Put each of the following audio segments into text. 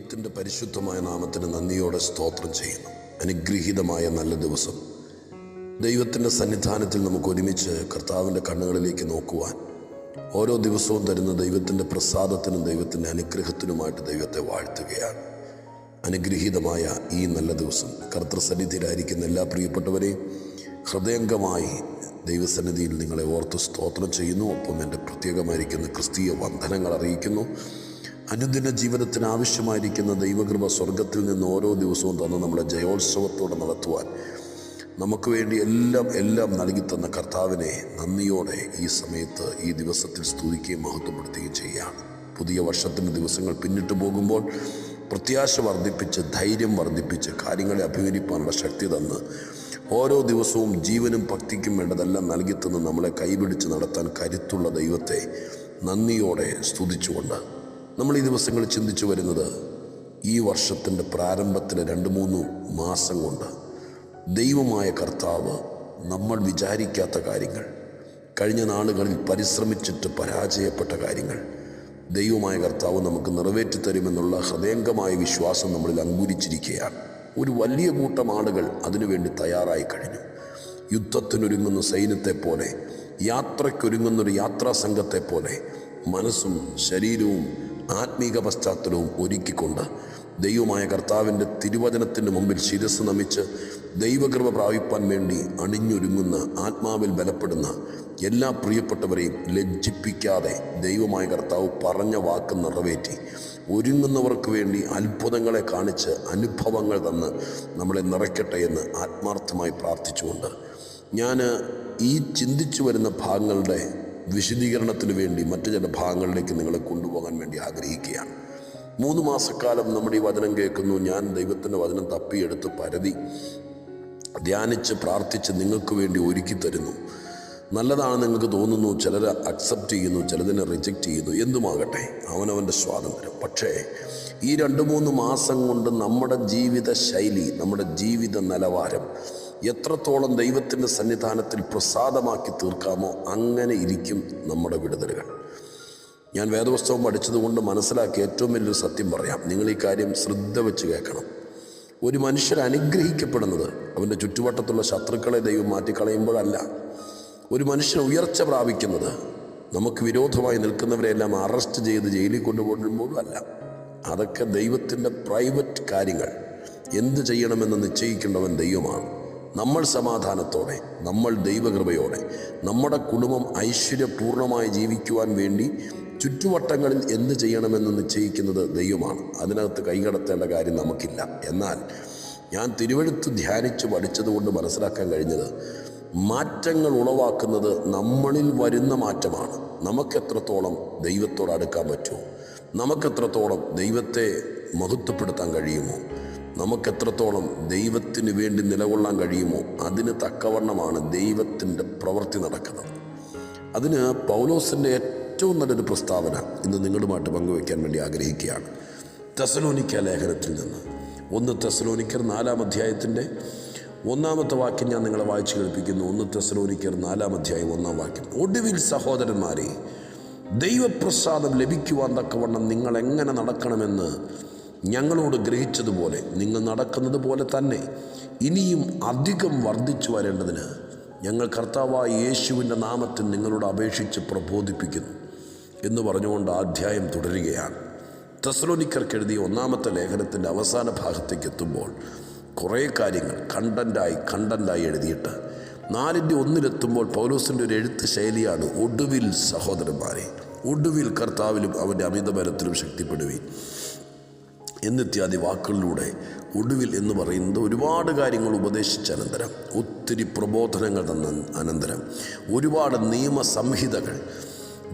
ദൈവത്തിന്റെ പരിശുദ്ധമായ നാമത്തിന് നന്ദിയോടെ സ്തോത്രം ചെയ്യുന്നു. അനുഗ്രഹീതമായ നല്ല ദിവസം. ദൈവത്തിന്റെ സന്നിധാനത്തിൽ നമുക്ക് ഒരുമിച്ച് കർത്താവിന്റെ കണ്ണുകളിലേക്ക് നോക്കുവാൻ ഓരോ ദിവസവും തരുന്ന ദൈവത്തിന്റെ പ്രസാദത്തിനും ദൈവത്തിന്റെ അനുഗ്രഹത്തിനുമായിട്ട് ദൈവത്തെ വാഴ്ത്തുകയാണ്. അനുഗ്രഹീതമായ ഈ നല്ല ദിവസം. കർത്തൃസന്നിധിയിലായിരിക്കുന്ന എല്ലാ പ്രിയപ്പെട്ടവരെയും ഹൃദയംഗമായി ദൈവസന്നിധിയിൽ നിങ്ങളെ ഓർത്ത് സ്തോത്രം ചെയ്യുന്നു. ഒപ്പം എന്റെ പ്രത്യേകമായിരിക്കുന്ന ക്രിസ്തീയ വന്ദനങ്ങൾ അറിയിക്കുന്നു. അനുദിന ജീവിതത്തിന് ആവശ്യമായിരിക്കുന്ന ദൈവകൃപ സ്വർഗത്തിൽ നിന്ന് ഓരോ ദിവസവും തന്ന് നമ്മുടെ ജയോത്സവത്തോടെ നടത്തുവാൻ നമുക്ക് വേണ്ടി എല്ലാം എല്ലാം നൽകി തന്ന കർത്താവിനെ നന്ദിയോടെ ഈ സമയത്ത് ഈ ദിവസത്തിൽ സ്തുതിക്കുകയും മഹത്വപ്പെടുത്തുകയും ചെയ്യുകയാണ്. പുതിയ വർഷത്തിന്റെ ദിവസങ്ങൾ പിന്നിട്ട് പോകുമ്പോൾ പ്രത്യാശ വർദ്ധിപ്പിച്ച് ധൈര്യം വർദ്ധിപ്പിച്ച് കാര്യങ്ങളെ അഭിമുഖിപ്പാനുള്ള ശക്തി തന്ന് ഓരോ ദിവസവും ജീവനും ഭക്തിക്കും വേണ്ടതെല്ലാം നൽകി തന്ന് നമ്മളെ കൈപിടിച്ച് നടത്താൻ കരുത്തുള്ള ദൈവത്തെ നന്ദിയോടെ സ്തുതിച്ചുകൊണ്ട് നമ്മൾ ഈ ദിവസങ്ങൾ ചിന്തിച്ചു വരുന്നത് ഈ വർഷത്തിന്റെ പ്രാരംഭത്തിലെ രണ്ട് മൂന്ന് മാസം കൊണ്ട് ദൈവമായ കർത്താവ് നമ്മൾ വിചാരിക്കാത്ത കാര്യങ്ങൾ കഴിഞ്ഞ നാളുകളിൽ പരിശ്രമിച്ചിട്ട് പരാജയപ്പെട്ട കാര്യങ്ങൾ ദൈവമായ കർത്താവ് നമുക്ക് നിറവേറ്റി തരുമെന്നുള്ള ഹൃദയംഗമായ വിശ്വാസം നമ്മളിൽ അങ്കുരിച്ചിരിക്കുകയാണ്. ഒരു വലിയ കൂട്ടം ആളുകൾ അതിനുവേണ്ടി തയ്യാറായി കഴിഞ്ഞു. യുദ്ധത്തിനൊരുങ്ങുന്ന സൈന്യത്തെ പോലെ യാത്രയ്ക്കൊരുങ്ങുന്നൊരു യാത്രാ സംഘത്തെ പോലെ മനസ്സും ശരീരവും ആത്മീക പശ്ചാത്തലവും ഒരുക്കിക്കൊണ്ട് ദൈവമായ കർത്താവിന്റെ തിരുവചനത്തിന്റെ മുമ്പിൽ ശിരസ് നമിച്ച് ദൈവകൃപ പ്രാപിപ്പാൻ വേണ്ടി അണിഞ്ഞൊരുങ്ങുന്ന ആത്മാവിൽ ബലപ്പെടുന്ന എല്ലാ പ്രിയപ്പെട്ടവരെയും ലജ്ജിപ്പിക്കാതെ ദൈവമായ കർത്താവ് പറഞ്ഞ വാക്ക് നിറവേറ്റി ഒരുങ്ങുന്നവർക്ക് വേണ്ടി അത്ഭുതങ്ങളെ കാണിച്ച് അനുഭവങ്ങൾ തന്ന് നമ്മളെ നിറയ്ക്കട്ടെ എന്ന് ആത്മാർത്ഥമായി പ്രാർത്ഥിച്ചുകൊണ്ട് ഞാൻ ഈ ചിന്തിച്ചു വരുന്ന ഭാഗങ്ങളുടെ വിശദീകരണത്തിന് വേണ്ടി മറ്റു ചില ഭാഗങ്ങളിലേക്ക് നിങ്ങളെ കൊണ്ടുപോകാൻ വേണ്ടി ആഗ്രഹിക്കുകയാണ്. മൂന്ന് മാസക്കാലം നമ്മുടെ ഈ വചനം കേൾക്കുന്നു. ഞാൻ ദൈവത്തിന്റെ വചനം തപ്പിയെടുത്ത് പരതി ധ്യാനിച്ച് പ്രാർത്ഥിച്ച് നിങ്ങൾക്ക് വേണ്ടി ഒരുക്കി തരുന്നു. നല്ലതാണ് നിങ്ങൾക്ക് തോന്നുന്നു ചിലരെ അക്സെപ്റ്റ് ചെയ്യുന്നു ചിലതിനെ റിജക്റ്റ് ചെയ്യുന്നു. എന്തുമാകട്ടെ? അവനവന്റെ സ്വാതന്ത്ര്യം. പക്ഷേ ഈ രണ്ട് മൂന്ന് മാസം കൊണ്ട് നമ്മുടെ ജീവിത ശൈലി നമ്മുടെ ജീവിത നിലവാരം എത്രത്തോളം ദൈവത്തിന്റെ സന്നിധാനത്തിൽ പ്രസാദമാക്കി തീർക്കാമോ അങ്ങനെ ഇരിക്കും നമ്മുടെ വിടുതലുകൾ. ഞാൻ വേദപുസ്തകം പഠിച്ചതുകൊണ്ട് മനസ്സിലാക്കിയ ഏറ്റവും വലിയൊരു സത്യം പറയാം. നിങ്ങൾ ഈ കാര്യം ശ്രദ്ധ വെച്ച് കേൾക്കണം. ഒരു മനുഷ്യൻ അനുഗ്രഹിക്കപ്പെടുന്നത് അവന്റെ ചുറ്റുവട്ടത്തുള്ള ശത്രുക്കളെ ദൈവം മാറ്റിക്കളയുമ്പോഴല്ല. ഒരു മനുഷ്യൻ ഉയർച്ച പ്രാപിക്കുന്നത് നമുക്ക് വിരോധമായി നിൽക്കുന്നവരെല്ലാം അറസ്റ്റ് ചെയ്ത് ജയിലിൽ കൊണ്ടുപോകുമ്പോഴും അല്ല. അതൊക്കെ ദൈവത്തിന്റെ പ്രൈവറ്റ് കാര്യങ്ങൾ. എന്ത് ചെയ്യണമെന്ന് നിശ്ചയിക്കേണ്ടവൻ ദൈവമാണ്. നമ്മൾ സമാധാനത്തോടെ നമ്മൾ ദൈവകൃപയോടെ നമ്മുടെ കുടുംബം ഐശ്വര്യപൂർണമായി ജീവിക്കുവാൻ വേണ്ടി ചുറ്റുവട്ടങ്ങളിൽ എന്ത് ചെയ്യണമെന്ന് നിശ്ചയിക്കുന്നത് ദൈവമാണ്. അതിനകത്ത് കൈകടത്തേണ്ട കാര്യം നമുക്കില്ല. എന്നാൽ ഞാൻ തിരുവഴുത്ത് ധ്യാനിച്ച് പഠിച്ചതുകൊണ്ട് മനസ്സിലാക്കാൻ കഴിഞ്ഞത് മാറ്റങ്ങൾ ഉളവാക്കുന്നത് നമ്മളിൽ വരുന്ന മാറ്റമാണ്. നമുക്കെത്രത്തോളം ദൈവത്തോട് അടുക്കാൻ പറ്റുമോ? നമുക്കെത്രത്തോളം ദൈവത്തെ മഹത്വപ്പെടുത്താൻ കഴിയുമോ? നമുക്കെത്രത്തോളം ദൈവത്തിന് വേണ്ടി നിലകൊള്ളാൻ കഴിയുമോ? അതിന് തക്കവണ്ണമാണ് ദൈവത്തിന്റെ പ്രവൃത്തി നടക്കുന്നത്. അതിന് പൗലോസിന്റെ ഏറ്റവും നല്ലൊരു പ്രസ്താവന ഇന്ന് നിങ്ങളുമായിട്ട് പങ്കുവയ്ക്കാൻ വേണ്ടി ആഗ്രഹിക്കുകയാണ്. തെസലോനിക്ക ലേഖനത്തിൽ നിന്ന്. ഒന്ന് തെസലോനിക്കർ നാലാം അധ്യായത്തിന്റെ ഒന്നാമത്തെ വാക്യം ഞാൻ നിങ്ങളെ വായിച്ചു കേൾപ്പിക്കുന്നു. ഒന്ന് തെസലോനിക്കർ നാലാം അധ്യായം ഒന്നാം വാക്യം. ഒടുവിൽ സഹോദരന്മാരെ ദൈവപ്രസാദം ലഭിക്കുവാൻ തക്കവണ്ണം നിങ്ങൾ എങ്ങനെ നടക്കണമെന്ന് ഞങ്ങളോട് ഗ്രഹിച്ചതുപോലെ നിങ്ങൾ നടക്കുന്നത് പോലെ തന്നെ ഇനിയും അധികം വർദ്ധിച്ചു വരേണ്ടതിന് ഞങ്ങൾ കർത്താവായ യേശുവിന്റെ നാമത്തിൽ നിങ്ങളോട് അപേക്ഷിച്ച് പ്രബോധിപ്പിക്കുന്നു എന്ന് പറഞ്ഞുകൊണ്ട് അധ്യായം തുടരുകയാണ്. തെസ്ലോനിക്കർക്ക് എഴുതിയ ഒന്നാമത്തെ ലേഖനത്തിന്റെ അവസാന ഭാഗത്തേക്ക് എത്തുമ്പോൾ കുറേ കാര്യങ്ങൾ കണ്ടന്റായി കണ്ടന്റായി എഴുതിയിട്ട് നാലിന്റെ ഒന്നിലെത്തുമ്പോൾ പൗലോസിന്റെ ഒരു എഴുത്ത് ശൈലിയാണ് ഒടുവിൽ സഹോദരന്മാരെ. ഒടുവിൽ കർത്താവിലും അവന്റെ അമിതബലത്തിലും ശക്തിപ്പെടുവീൻ. എന്നിത്യാദി വാക്കുകളിലൂടെ ഒടുവിൽ എന്ന് പറയുന്നത് ഒരുപാട് കാര്യങ്ങൾ ഉപദേശിച്ച അനന്തരം. ഒത്തിരി പ്രബോധനങ്ങൾ തന്ന അനന്തരം. ഒരുപാട് നിയമസംഹിതകൾ.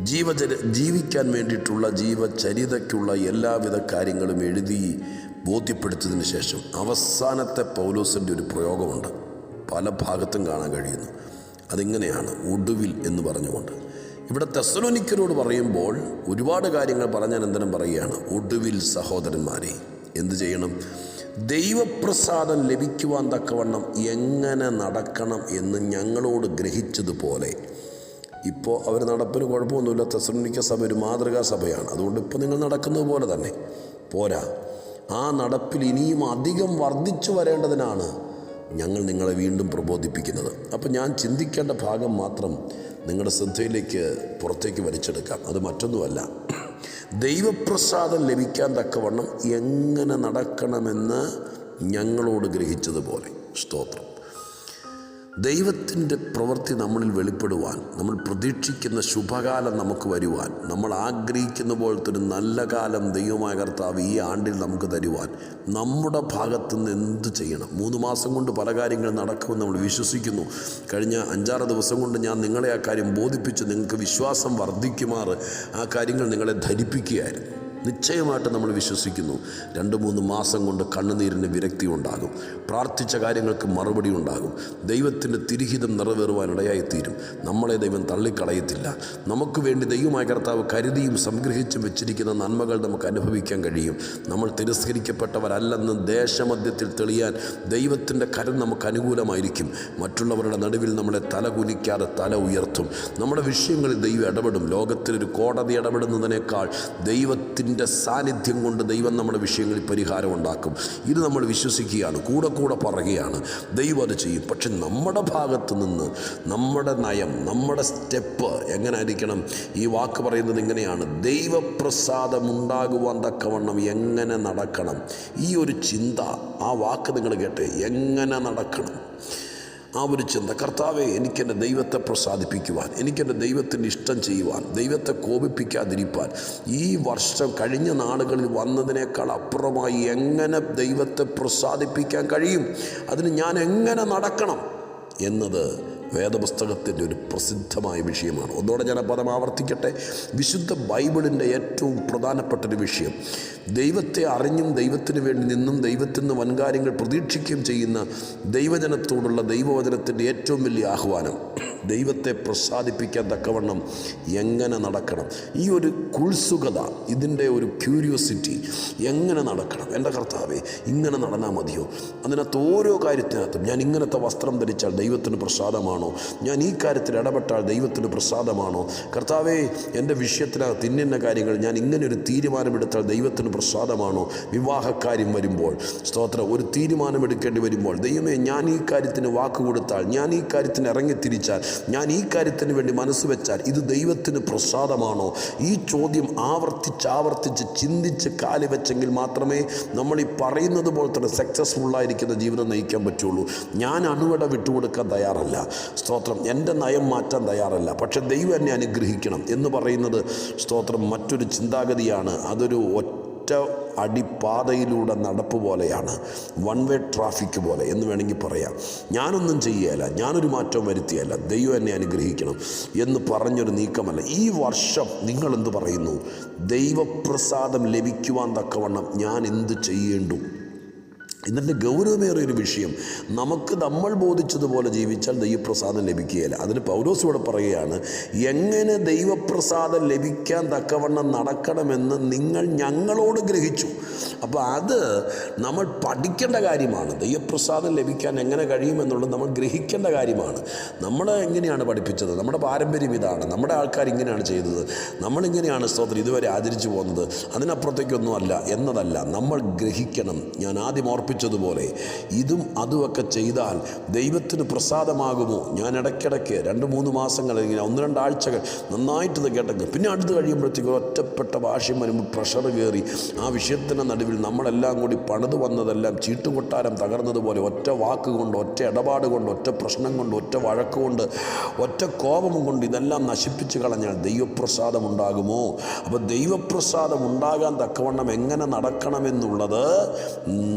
ജീവചര ജീവിക്കാൻ വേണ്ടിയിട്ടുള്ള ജീവചരിതയ്ക്കുള്ള എല്ലാവിധ കാര്യങ്ങളും എഴുതി ബോധ്യപ്പെടുത്തിയതിന് ശേഷം അവസാനത്തെ പൗലോസിന്റെ ഒരു പ്രയോഗമുണ്ട്. പല ഭാഗത്തും കാണാൻ കഴിയുന്നു. അതിങ്ങനെയാണ് ഒടുവിൽ എന്ന് പറഞ്ഞുകൊണ്ട്. ഇവിടെ തെസലോനിക്കരോട് പറയുമ്പോൾ ഒരുപാട് കാര്യങ്ങൾ പറഞ്ഞാൽ എന്തെങ്കിലും പറയുകയാണ് ഒടുവിൽ സഹോദരന്മാരെ എന്ത് ചെയ്യണം? ദൈവപ്രസാദം ലഭിക്കുവാൻ തക്കവണ്ണം എങ്ങനെ നടക്കണം എന്ന് ഞങ്ങളോട് ഗ്രഹിച്ചതുപോലെ. ഇപ്പോൾ അവർ നടപ്പിന് കുഴപ്പമൊന്നുമില്ല. തെസലോനിക്ക സഭ ഒരു മാതൃകാ സഭയാണ്. അതുകൊണ്ട് ഇപ്പോൾ നിങ്ങൾ നടക്കുന്നത് പോലെ തന്നെ. പോരാ. ആ നടപ്പിൽ ഇനിയും അധികം വർദ്ധിച്ചു വരേണ്ടതിനാണ് ഞങ്ങൾ നിങ്ങളെ വീണ്ടും പ്രബോധിപ്പിക്കുന്നത്. അപ്പോൾ ഞാൻ ചിന്തിക്കേണ്ട ഭാഗം മാത്രം നിങ്ങളുടെ ശ്രദ്ധയിലേക്ക് പുറത്തേക്ക് വലിച്ചെടുക്കാം. അത് മറ്റൊന്നുമല്ല. ദൈവപ്രസാദം ലഭിക്കാൻ തക്കവണ്ണം എങ്ങനെ നടക്കണമെന്ന് ഞങ്ങളോട് ഗ്രഹിച്ചതുപോലെ. സ്തോത്രം. ദൈവത്തിന്റെ പ്രവൃത്തി നമ്മളിൽ വെളിപ്പെടുവാൻ നമ്മൾ പ്രതീക്ഷിക്കുന്ന ശുഭകാലം നമുക്ക് വരുവാൻ നമ്മൾ ആഗ്രഹിക്കുന്ന പോലത്തെ ഒരു നല്ല കാലം ദൈവമായ കർത്താവ് ഈ ആണ്ടിൽ നമുക്ക് തരുവാൻ നമ്മുടെ ഭാഗത്തു നിന്ന് എന്ത് ചെയ്യണം? മൂന്ന് മാസം കൊണ്ട് പല കാര്യങ്ങൾ നടക്കുമെന്ന് നമ്മൾ വിശ്വസിക്കുന്നു. കഴിഞ്ഞ അഞ്ചാറ് ദിവസം കൊണ്ട് ഞാൻ നിങ്ങളെ ആ കാര്യം ബോധിപ്പിച്ച് നിങ്ങൾക്ക് വിശ്വാസം വർദ്ധിക്കുമാറ് ആ കാര്യങ്ങൾ നിങ്ങളെ ധരിപ്പിക്കുകയായിരുന്നു. നിശ്ചയമായിട്ട് നമ്മൾ വിശ്വസിക്കുന്നു. രണ്ട് മൂന്ന് മാസം കൊണ്ട് കണ്ണുനീരിന് വിരക്തി ഉണ്ടാകും. പ്രാർത്ഥിച്ച കാര്യങ്ങൾക്ക് മറുപടി ഉണ്ടാകും. ദൈവത്തിന്റെ തിരിഹിതം നിറവേറുവാനിടയായിത്തീരും. നമ്മളെ ദൈവം തള്ളിക്കളയത്തില്ല. നമുക്ക് വേണ്ടി ദൈവമായ കർത്താവ് കരുതിയും സംഗ്രഹിച്ചും വെച്ചിരിക്കുന്ന നന്മകൾ നമുക്ക് അനുഭവിക്കാൻ കഴിയും. നമ്മൾ തിരസ്കരിക്കപ്പെട്ടവരല്ലെന്ന് ദേശമധ്യത്തിൽ തെളിയാൻ ദൈവത്തിന്റെ കരം നമുക്ക് അനുകൂലമായിരിക്കും. മറ്റുള്ളവരുടെ നടുവിൽ നമ്മളെ തല കുലിക്കാതെ തല ഉയർത്തും. നമ്മുടെ വിഷയങ്ങളിൽ ദൈവം ഇടപെടും. ലോകത്തിലൊരു കോടതി ഇടപെടുന്നതിനേക്കാൾ ദൈവത്തിന്റെ സാന്നിധ്യം കൊണ്ട് ദൈവം നമ്മുടെ വിഷയങ്ങളിൽ പരിഹാരം ഉണ്ടാക്കും. ഇത് നമ്മൾ വിശ്വസിക്കുകയാണ്. കൂടെ കൂടെ പറയുകയാണ്. ദൈവം അത് ചെയ്യും. പക്ഷെ നമ്മുടെ ഭാഗത്ത് നിന്ന് നമ്മുടെ നയം നമ്മുടെ സ്റ്റെപ്പ് എങ്ങനെ ആയിരിക്കണം ഈ വാക്ക് പറയുന്നത് ഇങ്ങനെയാണ്. ദൈവപ്രസാദം ഉണ്ടാകുവാൻ തക്കവണ്ണം എങ്ങനെ നടക്കണം? ഈ ഒരു ചിന്ത ആ വാക്ക് നിങ്ങൾ കേട്ടെ. എങ്ങനെ നടക്കണം? ആ ഒരു ചിന്ത കർത്താവെ എനിക്കെന്റെ ദൈവത്തെ പ്രസാദിപ്പിക്കുവാൻ എനിക്കെന്റെ ദൈവത്തിന്റെ ഇഷ്ടം ചെയ്യുവാൻ ദൈവത്തെ കോപിപ്പിക്കാതിരിപ്പാൻ ഈ വർഷം കഴിഞ്ഞ നാളുകളിൽ വന്നതിനേക്കാൾ അപ്പുറമായി എങ്ങനെ ദൈവത്തെ പ്രസാദിപ്പിക്കാൻ കഴിയും? അതിന് ഞാൻ എങ്ങനെ നടക്കണം? എന്നത് വേദപുസ്തകത്തിന്റെ ഒരു പ്രസിദ്ധമായ വിഷയമാണ്. ഒന്നുകൂടെ ഞാൻ പദം ആവർത്തിക്കട്ടെ. വിശുദ്ധ ബൈബിളിന്റെ ഏറ്റവും പ്രധാനപ്പെട്ട ഒരു വിഷയം. ദൈവത്തെ അറിഞ്ഞും ദൈവത്തിന് വേണ്ടി നിന്നും ദൈവത്തിൽ നിന്ന് വൻകാര്യങ്ങൾ പ്രതീക്ഷിക്കുകയും ചെയ്യുന്ന ദൈവജനത്തോടുള്ള ദൈവവചനത്തിന്റെ ഏറ്റവും വലിയ ആഹ്വാനം. ദൈവത്തെ പ്രസാദിപ്പിക്കാൻ തക്കവണ്ണം എങ്ങനെ നടക്കണം? ഈ ഒരു കുത്സുകത ഇതിന്റെ ഒരു ക്യൂരിയോസിറ്റി എങ്ങനെ നടക്കണം? എന്റെ കർത്താവേ ഇങ്ങനെ നടന്നാൽ മതിയോ? അതിനകത്ത് ഓരോ കാര്യത്തിനകത്തും ഞാൻ ഇങ്ങനത്തെ വസ്ത്രം ധരിച്ചാൽ ദൈവത്തിന് പ്രസാദമാണോ? ഞാൻ ഈ കാര്യത്തിൽ ഇടപെട്ടാൽ ദൈവത്തിന് പ്രസാദമാണോ? കർത്താവേ എന്റെ വിഷയത്തിനകത്ത് ഇന്നിന്ന കാര്യങ്ങൾ ഞാൻ ഇങ്ങനെ ഒരു തീരുമാനമെടുത്താൽ ദൈവത്തിന് പ്രസാദമാണോ? വിവാഹക്കാര്യം വരുമ്പോൾ. സ്തോത്രം. ഒരു തീരുമാനമെടുക്കേണ്ടി വരുമ്പോൾ ദൈവമേ ഞാൻ ഈ കാര്യത്തിന് വാക്ക് കൊടുത്താൽ ഞാൻ ഈ കാര്യത്തിന് ഇറങ്ങിത്തിരിച്ചാൽ ഞാൻ ഈ കാര്യത്തിന് വേണ്ടി മനസ്സ് വെച്ചാൽ ഇത് ദൈവത്തിന് പ്രസാദമാണോ? ഈ ചോദ്യം ആവർത്തിച്ച് ആവർത്തിച്ച് ചിന്തിച്ച് കാൽ വെച്ചെങ്കിൽ മാത്രമേ നമ്മൾ ഈ പറയുന്നത് പോലെ തന്നെ സക്സസ്ഫുള്ളായിരിക്കുന്ന ജീവിതം നയിക്കാൻ പറ്റുള്ളൂ. ഞാൻ അണുവട വിട്ടുകൊടുക്കാൻ തയ്യാറല്ല. സ്തോത്രം എന്റെ നയം മാറ്റാൻ തയ്യാറല്ല പക്ഷെ ദൈവം എന്നെ അനുഗ്രഹിക്കണം എന്ന് പറയുന്നത് സ്തോത്രം മറ്റൊരു ചിന്താഗതിയാണ്. അതൊരു ഒറ്റ അടിപ്പാതയിലൂടെ നടപ്പ് പോലെയാണ് വൺ വേ ട്രാഫിക് പോലെ എന്ന് വേണമെങ്കിൽ പറയാം. ഞാനൊന്നും ചെയ്യുകയല്ല ഞാനൊരു മാറ്റവും വരുത്തിയല്ല ദൈവം എന്നെ അനുഗ്രഹിക്കണം എന്ന് പറഞ്ഞൊരു നീക്കമല്ല. ഈ വർഷം നിങ്ങളെന്ത് പറയുന്നു? ദൈവപ്രസാദം ലഭിക്കുവാൻ തക്കവണ്ണം ഞാൻ എന്ത് ചെയ്യേണ്ടു? ഇതിന്റെ ഗൗരവമേറിയ ഒരു വിഷയം. നമുക്ക് നമ്മൾ ബോധിച്ചതുപോലെ ജീവിച്ചാൽ ദൈവപ്രസാദം ലഭിക്കുകയില്ല. അതിന് പൗലോസ് ഇവിടെ പറയുകയാണ് എങ്ങനെ ദൈവപ്രസാദം ലഭിക്കാൻ തക്കവണ്ണം നടക്കണമെന്ന് നിങ്ങൾ ഞങ്ങളോട് ഗ്രഹിച്ചു. അപ്പോൾ അത് നമ്മൾ പഠിക്കേണ്ട കാര്യമാണ്. ദൈവപ്രസാദം ലഭിക്കാൻ എങ്ങനെ കഴിയുമെന്നുള്ളത് നമ്മൾ ഗ്രഹിക്കേണ്ട കാര്യമാണ്. നമ്മൾ എങ്ങനെയാണ് പഠിപ്പിച്ചത്? നമ്മുടെ പാരമ്പര്യം ഇതാണ്. നമ്മുടെ ആൾക്കാർ ഇങ്ങനെയാണ് ചെയ്തത്. നമ്മളിങ്ങനെയാണ് സ്തോത്രം ഇതുവരെ ആചരിച്ചു പോകുന്നത്. അതിനപ്പുറത്തേക്കൊന്നും അല്ല. എന്നതല്ല നമ്മൾ ഗ്രഹിക്കണം. ഞാൻ ആദ്യം ഓർപ്പിച്ചതുപോലെ ഇതും അതുമൊക്കെ ചെയ്താൽ ദൈവത്തിന് പ്രസാദമാകുമോ? ഞാൻ ഇടയ്ക്കിടയ്ക്ക് രണ്ട് മൂന്ന് മാസങ്ങൾ ഇങ്ങനെ ഒന്ന് രണ്ടാഴ്ചകൾ നന്നായിട്ട് ഇത് കേട്ടെങ്കിൽ പിന്നെ അടുത്ത് കഴിയുമ്പോഴത്തേക്കും ഒറ്റപ്പെട്ട ഭാഷയും വരുമ്പോൾ പ്രഷർ കയറി ആ വിഷയത്തിന്റെ നടുവിൽ നമ്മളെല്ലാം കൂടി പണിത് വന്നതെല്ലാം ചീട്ടുകൊട്ടാരം തകർന്നതുപോലെ ഒറ്റ വാക്ക് കൊണ്ട് ഒറ്റ ഇടപാട് കൊണ്ട് ഒറ്റ പ്രശ്നം കൊണ്ട് ഒറ്റ വഴക്ക് കൊണ്ട് ഒറ്റ കോപം കൊണ്ട് ഇതെല്ലാം നശിപ്പിച്ച് കളഞ്ഞാൽ ദൈവപ്രസാദം ഉണ്ടാകുമോ? അപ്പോൾ ദൈവപ്രസാദം ഉണ്ടാകാൻ തക്കവണ്ണം എങ്ങനെ നടക്കണമെന്നുള്ളത്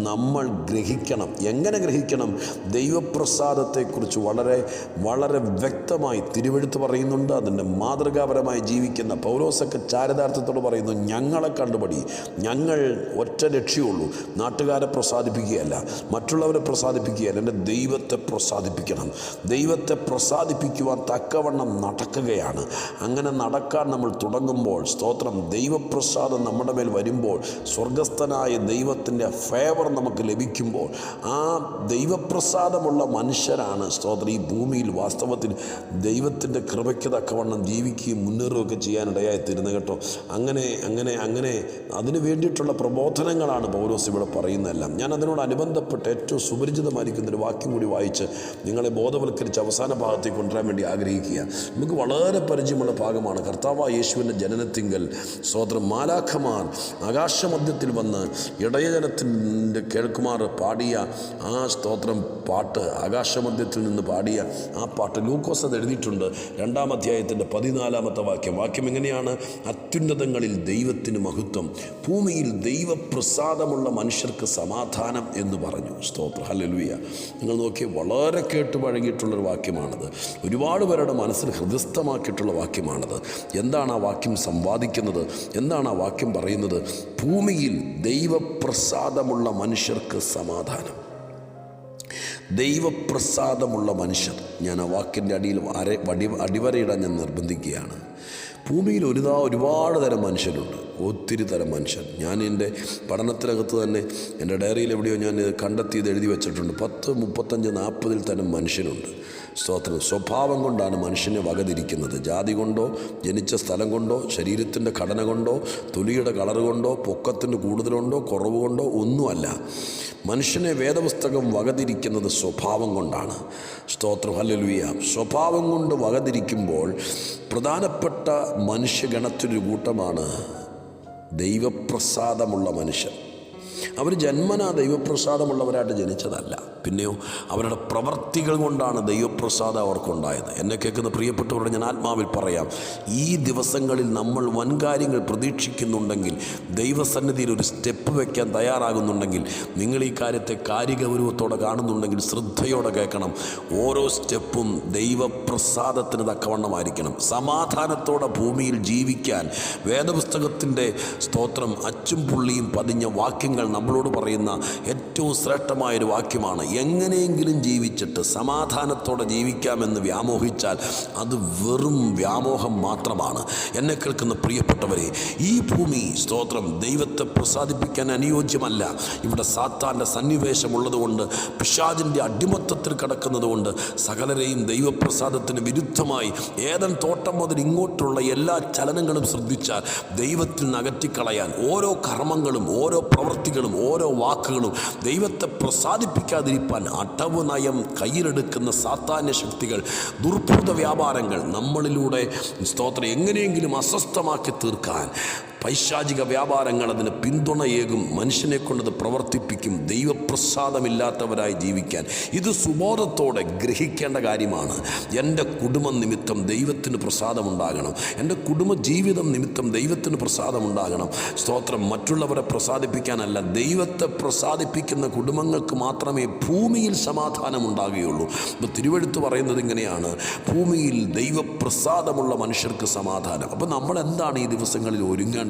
നമ്മൾ ഗ്രഹിക്കണം. എങ്ങനെ ഗ്രഹിക്കണം? ദൈവപ്രസാദത്തെക്കുറിച്ച് വളരെ വളരെ വ്യക്തമായി തിരുവെഴുത്ത് പറയുന്നുണ്ട്. അതിന്റെ മാതൃകാപരമായി ജീവിക്കുന്ന പൗലോസൊക്കെ ചാരിതാർത്ഥത്തോട് പറയുന്നു ഞങ്ങളെ കണ്ടുപടി. ഞങ്ങൾ ഒറ്റ ലക്ഷ്യമുള്ളൂ നാട്ടുകാരെ പ്രസാദിപ്പിക്കുകയല്ല. മറ്റുള്ളവരെ പ്രസാദിപ്പിക്കുകയല്ല. എന്റെ ദൈവത്തെ പ്രസാദിപ്പിക്കണം. ദൈവത്തെ പ്രസാദിപ്പിക്കുവാൻ തക്കവണ്ണം നടക്കുകയാണ്. അങ്ങനെ നടക്കാൻ നമ്മൾ തുടങ്ങുമ്പോൾ സ്തോത്രം ദൈവപ്രസാദം നമ്മുടെ മേൽ വരുമ്പോൾ സ്വർഗസ്ഥനായ ദൈവത്തിന്റെ ഫേവർ നമുക്ക് ലഭിക്കും. ലഭിക്കുമ്പോൾ ആ ദൈവപ്രസാദമുള്ള മനുഷ്യരാണ്. സ്തോത്രം ഈ ഭൂമിയിൽ വാസ്തവത്തിൽ ദൈവത്തിന്റെ കൃപയ്ക്ക് തക്കവണ്ണം ജീവിക്കുകയും മുന്നേറുകയൊക്കെ ചെയ്യാനിടയായി തീരുന്നത് കേട്ടോ. അങ്ങനെ അങ്ങനെ അങ്ങനെ അതിന് വേണ്ടിയിട്ടുള്ള പ്രബോധനങ്ങളാണ് പൗലോസ് ഇവിടെ പറയുന്നതെല്ലാം. ഞാൻ അതിനോട് അനുബന്ധപ്പെട്ട് ഏറ്റവും സുപരിചിതമായിരിക്കുന്ന ഒരു വാക്യം കൂടി വായിച്ച് നിങ്ങളെ ബോധവൽക്കരിച്ച് അവസാന ഭാഗത്തേക്ക് കൊണ്ടുവരാൻ വേണ്ടി ആഗ്രഹിക്കുക. നമുക്ക് വളരെ പരിചയമുള്ള ഭാഗമാണ്. കർത്താവ് യേശുവിന്റെ ജനനത്തിങ്കൽ. സ്വോത്രം മാലാഖമാർ ആകാശമധ്യത്തിൽ വന്ന് ഇടയജനത്തിന്റെ കേൾക്കുമാർ പാടിയ ആ സ്തോത്രം പാട്ട് ആകാശമധ്യത്തിൽ നിന്ന് പാടിയ ആ പാട്ട് ലൂക്കോസ് അത് എഴുതിയിട്ടുണ്ട്. രണ്ടാം അധ്യായത്തിന്റെ പതിനാലാമത്തെ വാക്യം. വാക്യം എങ്ങനെയാണ്? അത്യുന്നതങ്ങളിൽ ദൈവത്തിന് മഹത്വം ഭൂമിയിൽ ദൈവപ്രസാദമുള്ള മനുഷ്യർക്ക് സമാധാനം എന്ന് പറഞ്ഞു. സ്തോത്ര. ഹല്ലേലൂയ. നിങ്ങൾ നോക്കി വളരെ കേട്ട് പഴകിയിട്ടുള്ളൊരു വാക്യമാണത്. ഒരുപാട് പേരുടെ മനസ്സിൽ ഹൃദയസ്ഥമാക്കിയിട്ടുള്ള വാക്യമാണത്. എന്താണ് ആ വാക്യം സംവാദിക്കുന്നത്? എന്താണ് ആ വാക്യം പറയുന്നത്? ഭൂമിയിൽ ദൈവപ്രസാദമുള്ള മനുഷ്യർക്ക് സമാധാനം. ദൈവപ്രസാദമുള്ള മനുഷ്യർ ഞാൻ ആ വാക്കിന്റെ അടിയിൽ അര വടി അടിവരയിടാൻ ഞാൻ നിർബന്ധിക്കുകയാണ്. ഭൂമിയിൽ ഒരുതാ ഒരുപാട് തരം മനുഷ്യരുണ്ട്. ഒത്തിരി തരം മനുഷ്യർ. ഞാൻ എന്റെ പഠനത്തിനകത്ത് തന്നെ എന്റെ ഡയറിയിൽ എവിടെയോ ഞാൻ ഇത് കണ്ടെത്തിയത് എഴുതി വെച്ചിട്ടുണ്ട്. പത്ത് മുപ്പത്തഞ്ച് നാൽപ്പതിൽ തരം മനുഷ്യനുണ്ട് സ്തോത്രം. സ്വഭാവം കൊണ്ടാണ് മനുഷ്യനെ വകതിരിക്കുന്നത്. ജാതി കൊണ്ടോ ജനിച്ച സ്ഥലം കൊണ്ടോ ശരീരത്തിന്റെ ഘടന കൊണ്ടോ തുലിയുടെ കളർ കൊണ്ടോ പൊക്കത്തിന് കൂടുതലുണ്ടോ കുറവ് കൊണ്ടോ ഒന്നുമല്ല. മനുഷ്യനെ വേദപുസ്തകം വകതിരിക്കുന്നത് സ്വഭാവം കൊണ്ടാണ്. സ്തോത്രം. ഹല്ലേലൂയ. സ്വഭാവം കൊണ്ട് വകതിരിക്കുമ്പോൾ പ്രധാനപ്പെട്ട മനുഷ്യഗണത്തിനൊരു കൂട്ടമാണ് ദൈവപ്രസാദമുള്ള മനുഷ്യർ അവർ ജന്മനാ ദൈവപ്രസാദമുള്ളവരായിട്ട് ജനിച്ചതല്ല. പിന്നെയോ അവരുടെ പ്രവർത്തികൾ കൊണ്ടാണ് ദൈവപ്രസാദം അവർക്കുണ്ടായത്. എന്നെ കേൾക്കുന്ന പ്രിയപ്പെട്ടവരോട് ഞാൻ ആത്മാവിൽ പറയാം. ഈ ദിവസങ്ങളിൽ നമ്മൾ വൻകാര്യങ്ങൾ പ്രതീക്ഷിക്കുന്നുണ്ടെങ്കിൽ ദൈവസന്നിധിയിൽ ഒരു സ്റ്റെപ്പ് വയ്ക്കാൻ തയ്യാറാകുന്നുണ്ടെങ്കിൽ നിങ്ങൾ ഈ കാര്യത്തെ കാര്യഗൗരവത്തോടെ കാണുന്നുണ്ടെങ്കിൽ ശ്രദ്ധയോടെ കേൾക്കണം. ഓരോ സ്റ്റെപ്പും ദൈവപ്രസാദത്തിന് തക്കവണ്ണമായിരിക്കണം. സമാധാനത്തോടെ ഭൂമിയിൽ ജീവിക്കാൻ വേദപുസ്തകത്തിന്റെ സ്തോത്രം അച്ചും പുള്ളിയും പതിഞ്ഞ വാക്യങ്ങൾ നമ്മളോട് പറയുന്ന ഏറ്റവും ശ്രേഷ്ഠമായൊരു വാക്യമാണ് എങ്ങനെയെങ്കിലും ജീവിച്ചിട്ട് സമാധാനത്തോടെ ജീവിക്കാമെന്ന് വ്യാമോഹിച്ചാൽ അത് വെറും വ്യാമോഹം മാത്രമാണ്. എന്നെ കേൾക്കുന്ന പ്രിയപ്പെട്ടവരെ ഈ ഭൂമി സ്തോത്രം ദൈവത്തെ പ്രസാദിപ്പിക്കാൻ അനുയോജ്യമല്ല. ഇവിടെ സാത്താന്റെ സന്നിവേശമുള്ളതുകൊണ്ട് പിശാജിന്റെ അടിമത്തത്തിൽ കിടക്കുന്നതുകൊണ്ട് സകലരെയും ദൈവപ്രസാദത്തിന് വിരുദ്ധമായി ഏതൻ തോട്ടം മുതൽ ഇങ്ങോട്ടുള്ള എല്ലാ ചലനങ്ങളും ശ്രദ്ധിച്ചാൽ ദൈവത്തിൽ നിന്ന് അകറ്റിക്കളയാൻ ഓരോ കർമ്മങ്ങളും ഓരോ പ്രവൃത്തികളും ഓരോ വാക്കുകളും ദൈവത്തെ പ്രസാദിപ്പിക്കാതിരിക്കാൻ അടവ് നയം കയ്യിലെടുക്കുന്ന സാത്താന്യ ശക്തികൾ ദുർഭൂത വ്യാപാരങ്ങൾ നമ്മളിലൂടെ സ്തോത്രം എങ്ങനെയെങ്കിലും അസ്വസ്ഥമാക്കി തീർക്കാൻ പൈശാചിക വ്യാപാരങ്ങൾ അതിന് പിന്തുണയേകും. മനുഷ്യനെ കൊണ്ടത് പ്രവർത്തിപ്പിക്കും. ദൈവപ്രസാദമില്ലാത്തവരായി ജീവിക്കാൻ. ഇത് സുബോധത്തോടെ ഗ്രഹിക്കേണ്ട കാര്യമാണ്. എന്റെ കുടുംബം നിമിത്തം ദൈവത്തിന് പ്രസാദമുണ്ടാകണം. എന്റെ കുടുംബ ജീവിതം നിമിത്തം ദൈവത്തിന് പ്രസാദമുണ്ടാകണം. സ്തോത്രം. മറ്റുള്ളവരെ പ്രസാദിപ്പിക്കാനല്ല. ദൈവത്തെ പ്രസാദിപ്പിക്കുന്ന കുടുംബങ്ങൾക്ക് മാത്രമേ ഭൂമിയിൽ സമാധാനം ഉണ്ടാകുകയുള്ളൂ ഇപ്പോൾ തിരുവഴുത്ത് പറയുന്നത് ഇങ്ങനെയാണ്. ഭൂമിയിൽ ദൈവപ്രസാദമുള്ള മനുഷ്യർക്ക് സമാധാനം. അപ്പോൾ നമ്മൾ എന്താണ് ഈ ദിവസങ്ങളിൽ ഒരുങ്ങേണ്ടത്?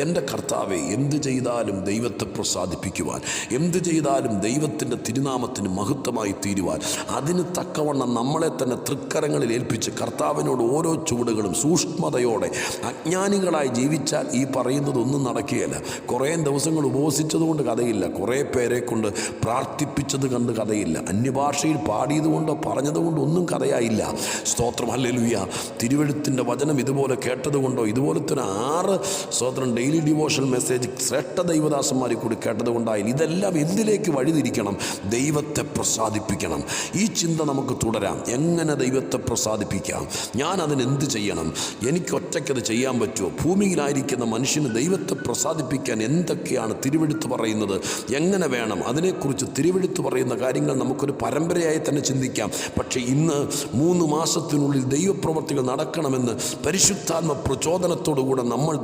എന്റെ കർത്താവെ എന്ത് ചെയ്താലും ദൈവത്തെ പ്രസാദിപ്പിക്കുവാൻ എന്ത് ചെയ്താലും ദൈവത്തിന്റെ തിരുനാമത്തിന് മഹത്വമായി തീരുവാൻ അതിന് തക്കവണ്ണം നമ്മളെ തന്നെ തൃക്കരങ്ങളിൽ ഏൽപ്പിച്ച് കർത്താവിനോട് ഓരോ ചുവടുകളും സൂക്ഷ്മതയോടെ അജ്ഞാനികളായി ജീവിച്ചാൽ ഈ പറയുന്നതൊന്നും നടക്കുകയില്ല. കുറേ ദിവസങ്ങൾ ഉപവസിച്ചതുകൊണ്ട് കഥയില്ല. കുറേ പേരെ കൊണ്ട് പ്രാർത്ഥിപ്പിച്ചത് കണ്ട് കഥയില്ല. അന്യഭാഷയിൽ പാടിയതുകൊണ്ടോ പറഞ്ഞതുകൊണ്ടോ ഒന്നും കഥയായില്ല. സ്തോത്രം അല്ലെലുയ്യ തിരുവഴുത്തിന്റെ വചനം ഇതുപോലെ കേട്ടതുകൊണ്ടോ ഇതുപോലത്തെ ഒരു ആറ് സ്തോത്രം ഡെയിലി ഡിവോഷൻ മെസ്സേജ് ശ്രേഷ്ഠ ദൈവദാസന്മാരെ കൂടി കേട്ടതുകൊണ്ടായാലും ഇതെല്ലാം എന്തിലേക്ക് വഴിതിരിക്കണം? ദൈവത്തെ പ്രസാദിപ്പിക്കണം. ഈ ചിന്ത നമുക്ക് തുടരാം. എങ്ങനെ ദൈവത്തെ പ്രസാദിപ്പിക്കാം? ഞാൻ അതിനെന്ത് ചെയ്യണം? എനിക്ക് ഒറ്റയ്ക്കത് ചെയ്യാൻ പറ്റുമോ? ഭൂമിയിലായിരിക്കുന്ന മനുഷ്യന് ദൈവത്തെ പ്രസാദിപ്പിക്കാൻ എന്തൊക്കെയാണ് തിരുവെടുത്ത് പറയുന്നത്? എങ്ങനെ വേണം? അതിനെക്കുറിച്ച് തിരുവെടുത്ത് പറയുന്ന കാര്യങ്ങൾ നമുക്കൊരു പരമ്പരയായി തന്നെ ചിന്തിക്കാം. പക്ഷേ ഇന്ന് മൂന്ന് മാസത്തിനുള്ളിൽ ദൈവപ്രവർത്തികൾ നടക്കണമെന്ന് പരിശുദ്ധാത്മ പ്രചോദനത്തോടുകൂടെ നമ്മൾ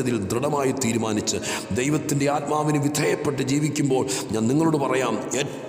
ദൈവസന്നിധിയിൽ ദൃഢമായി തീരുമാനിച്ച് ദൈവത്തിന്റെ ആത്മാവിന് വിധേയപ്പെട്ട് ജീവിക്കുമ്പോൾ ഞാൻ നിങ്ങളോട് പറയാം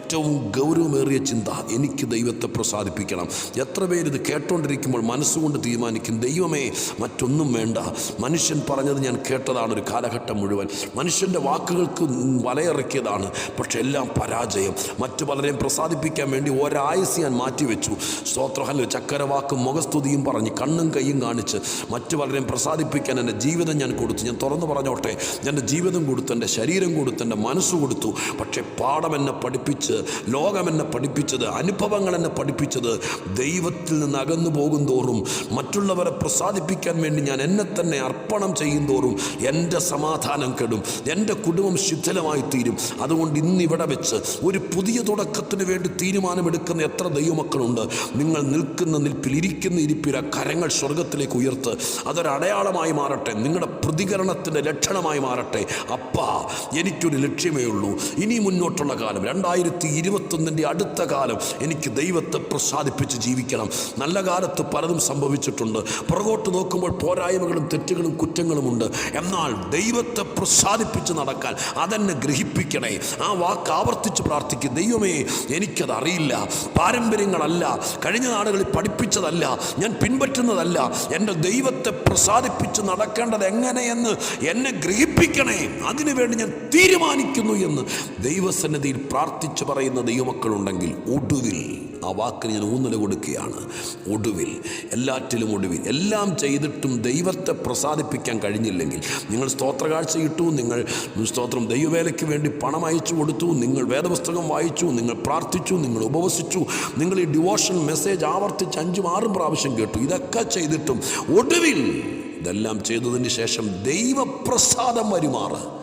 ഏറ്റവും ഗൗരവമേറിയ ചിന്ത എനിക്ക് ദൈവത്തെ പ്രസാദിപ്പിക്കണം. എത്ര പേര് ഇത് കേട്ടോണ്ടിരിക്കുമ്പോൾ മനസ്സുകൊണ്ട് തീരുമാനിക്കും ദൈവമേ മറ്റൊന്നും വേണ്ട. മനുഷ്യൻ പറഞ്ഞത് ഞാൻ കേട്ടതാണ് ഒരു കാലഘട്ടം മുഴുവൻ. മനുഷ്യന്റെ വാക്കുകൾക്ക് വലയിറക്കിയതാണ് പക്ഷെ എല്ലാം പരാജയം. മറ്റു പലരെയും പ്രസാദിപ്പിക്കാൻ വേണ്ടി ഒരായുസ് ഞാൻ മാറ്റിവെച്ചു. സ്തോത്രഹല്ല ചക്കരവാക്കും മുഖസ്തുതിയും പറഞ്ഞ് കണ്ണും കൈയും കാണിച്ച് മറ്റു പലരെയും പ്രസാദിപ്പിക്കാൻ എന്റെ ജീവിതം ഞാൻ കൊടുത്തു. ഞാൻ തുറന്നു പറഞ്ഞോട്ടെ എന്റെ ജീവിതം കൊടുത്തു എന്റെ ശരീരം കൊടുത്തു എന്റെ മനസ്സ് കൊടുത്തു. പക്ഷേ പാഠം എന്നെ പഠിപ്പിച്ച് ലോകം എന്നെ പഠിപ്പിച്ചത് അനുഭവങ്ങൾ എന്നെ പഠിപ്പിച്ചത് ദൈവത്തിൽ നിന്ന് അകന്നു പോകും തോറും മറ്റുള്ളവരെ പ്രസാദിപ്പിക്കാൻ വേണ്ടി ഞാൻ എന്നെ തന്നെ അർപ്പണം ചെയ്യും തോറും എന്റെ സമാധാനം കെടും എന്റെ കുടുംബം ശിഥിലമായി തീരും. അതുകൊണ്ട് ഇന്നിവിടെ വെച്ച് ഒരു പുതിയ തുടക്കത്തിന് വേണ്ടി തീരുമാനമെടുക്കുന്ന എത്ര ദൈവമക്കളുണ്ട്? നിങ്ങൾ നിൽക്കുന്ന നിൽപ്പിൽ ഇരിക്കുന്ന ഇരിപ്പിൽ ആ കരങ്ങൾ സ്വർഗത്തിലേക്ക് ഉയർത്ത് അതൊരടയാളമായി മാറട്ടെ നിങ്ങളുടെ പ്രതികരണത്തിന്റെ ലക്ഷണമായി മാറട്ടെ. അപ്പാ എനിക്കൊരു ലക്ഷ്യമേ ഉള്ളൂ. ഇനി മുന്നോട്ടുള്ള കാലം രണ്ടായിരത്തി ഇരുപത്തൊന്നിന്റെ അടുത്ത കാലം എനിക്ക് ദൈവത്തെ പ്രസാദിപ്പിച്ച് ജീവിക്കണം. നല്ല കാലത്ത് പലതും സംഭവിച്ചിട്ടുണ്ട്. പുറകോട്ട് നോക്കുമ്പോൾ പോരായ്മകളും തെറ്റുകളും കുറ്റങ്ങളുമുണ്ട് എന്നാൽ ദൈവത്തെ പ്രസാദിപ്പിച്ച് നടക്കാൻ അതെന്നെ ഗ്രഹിപ്പിക്കണേ. ആ വാക്ക് ആവർത്തിച്ച് പ്രാർത്ഥിക്കും. ദൈവമേ എനിക്കത് അറിയില്ല. പാരമ്പര്യങ്ങളല്ല. കഴിഞ്ഞ നാടുകളിൽ പഠിപ്പിച്ചതല്ല. ഞാൻ പിൻപറ്റുന്നതല്ല. എന്റെ ദൈവത്തെ പ്രസാദിപ്പിച്ച് നടക്കേണ്ടത് എങ്ങനെയെന്ന് എന്നെ ഗ്രഹിപ്പിക്കണേ. അതിനുവേണ്ടി ഞാൻ തീരുമാനിക്കുന്നു എന്ന് ദൈവസന്നിധിയിൽ പ്രാർത്ഥിച്ചു പറയുന്ന ദൈവമക്കളുണ്ടെങ്കിൽ ഒടുവിൽ ആ വാക്കിന് ഞാൻ ഊന്നൽ കൊടുക്കുകയാണ്. ഒടുവിൽ എല്ലാറ്റിലും ഒടുവിൽ. എല്ലാം ചെയ്തിട്ടും ദൈവത്തെ പ്രസാദിപ്പിക്കാൻ കഴിഞ്ഞില്ലെങ്കിൽ നിങ്ങൾ സ്തോത്രകാഴ്ച ഇട്ടു നിങ്ങൾ സ്തോത്രം ദൈവവേലയ്ക്ക് വേണ്ടി പണം അയച്ചു കൊടുത്തു നിങ്ങൾ വേദപുസ്തകം വായിച്ചു നിങ്ങൾ പ്രാർത്ഥിച്ചു നിങ്ങൾ ഉപവസിച്ചു നിങ്ങൾ ഈ ഡിവോഷൻ മെസ്സേജ് ആവർത്തിച്ച് അഞ്ചും ആറും പ്രാവശ്യം കേട്ടു. ഇതൊക്കെ ചെയ്തിട്ടും ഒടുവിൽ ഇതെല്ലാം ചെയ്തതിന് ശേഷം ദൈവപ്രസാദം വരുമാറ്.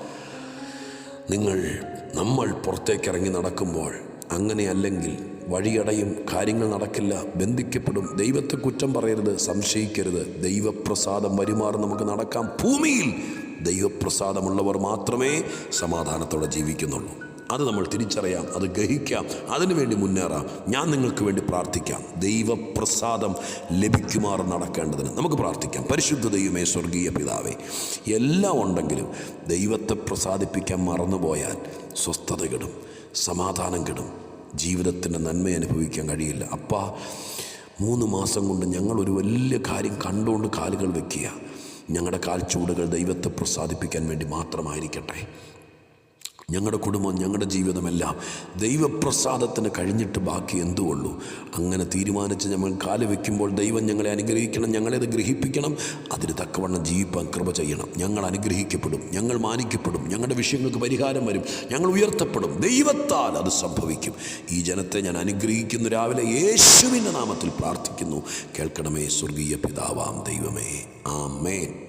നിങ്ങൾ നമ്മൾ പുറത്തേക്കിറങ്ങി നടക്കുമ്പോൾ അങ്ങനെ അല്ലെങ്കിൽ വഴിയടയും കാര്യങ്ങൾ നടക്കില്ല ബന്ധിക്കപ്പെടും ദൈവത്തെ കുറ്റം പറയരുത് സംശയിക്കരുത്. ദൈവപ്രസാദം വരുമാറും നമുക്ക് നടക്കാം. ഭൂമിയിൽ ദൈവപ്രസാദമുള്ളവർ മാത്രമേ സമാധാനത്തോടെ ജീവിക്കുന്നുള്ളൂ. അത് നമ്മൾ തിരിച്ചറിയാം അത് ഗ്രഹിക്കാം അതിനുവേണ്ടി മുന്നേറാം. ഞാൻ നിങ്ങൾക്ക് വേണ്ടി പ്രാർത്ഥിക്കാം. ദൈവപ്രസാദം ലഭിക്കുമാർ നടക്കേണ്ടതിന് നമുക്ക് പ്രാർത്ഥിക്കാം. പരിശുദ്ധ ദൈവമേ സ്വർഗീയ പിതാവേ എല്ലാം ഉണ്ടെങ്കിലും ദൈവത്തെ പ്രസാദിപ്പിക്കാൻ മറന്നുപോയാൽ സ്വസ്ഥത കിടും സമാധാനം കിടും. ജീവിതത്തിന്റെ നന്മ അനുഭവിക്കാൻ കഴിയില്ല. അപ്പാ മൂന്ന് മാസം കൊണ്ട് ഞങ്ങളൊരു വലിയ കാര്യം കണ്ടുകൊണ്ട് കാലുകൾ വെക്കുക. ഞങ്ങളുടെ കാൽച്ചൂടുകൾ ദൈവത്തെ പ്രസാദിപ്പിക്കാൻ വേണ്ടി മാത്രമായിരിക്കട്ടെ. ഞങ്ങളുടെ കുടുംബം ഞങ്ങളുടെ ജീവിതമെല്ലാം ദൈവപ്രസാദത്തിന് കഴിഞ്ഞിട്ട് ബാക്കി എന്തുള്ളൂ അങ്ങനെ തീരുമാനിച്ച് ഞങ്ങൾ കാൽ വയ്ക്കുമ്പോൾ ദൈവം ഞങ്ങളെ അനുഗ്രഹിക്കണം ഞങ്ങളെ അത് ഗ്രഹിപ്പിക്കണം. അതിന് തക്കവണ്ണം ജീവിപ്പാൻ കൃപ ചെയ്യണം. ഞങ്ങൾ അനുഗ്രഹിക്കപ്പെടും ഞങ്ങൾ മാനിക്കപ്പെടും ഞങ്ങളുടെ വിഷയങ്ങൾക്ക് പരിഹാരം വരും ഞങ്ങൾ ഉയർത്തപ്പെടും. ദൈവത്താൽ അത് സംഭവിക്കും. ഈ ജനത്തെ ഞാൻ അനുഗ്രഹിക്കുന്നു. രാവിലെ യേശുവിന്റെ നാമത്തിൽ പ്രാർത്ഥിക്കുന്നു. കേൾക്കണമേ സ്വർഗീയ പിതാവാം ദൈവമേ. ആമേൻ.